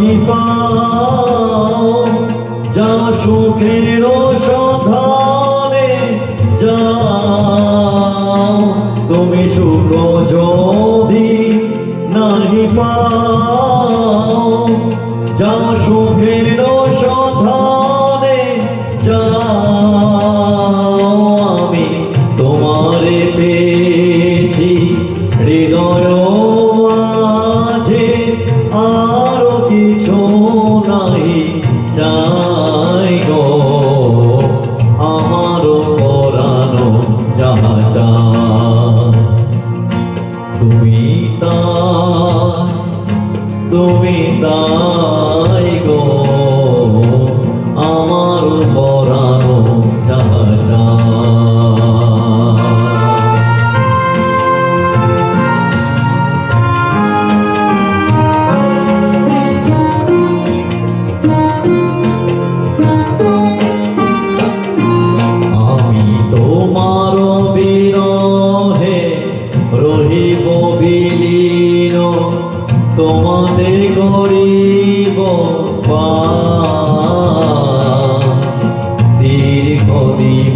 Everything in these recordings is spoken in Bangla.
নাহি পাও যা সুখের সন্ধানে যাও। তুমি সুখ যদি নাহি পাও, যা সুখের সন্ধানে যাও। আমি তোমারে পেয়েছি হৃদয় তুমি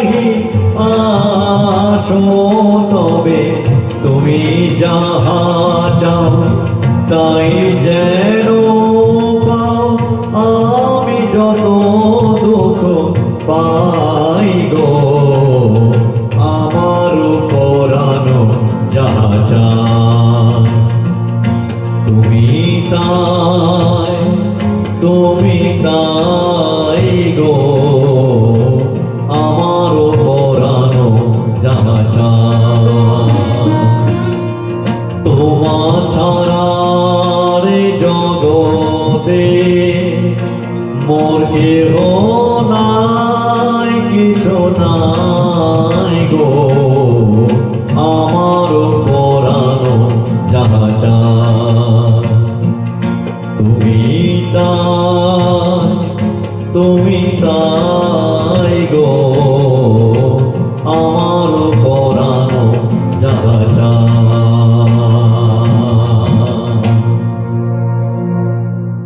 নাহি আসো তবে তুমি যাহা চাও তাই যেন তোমা ছাড়া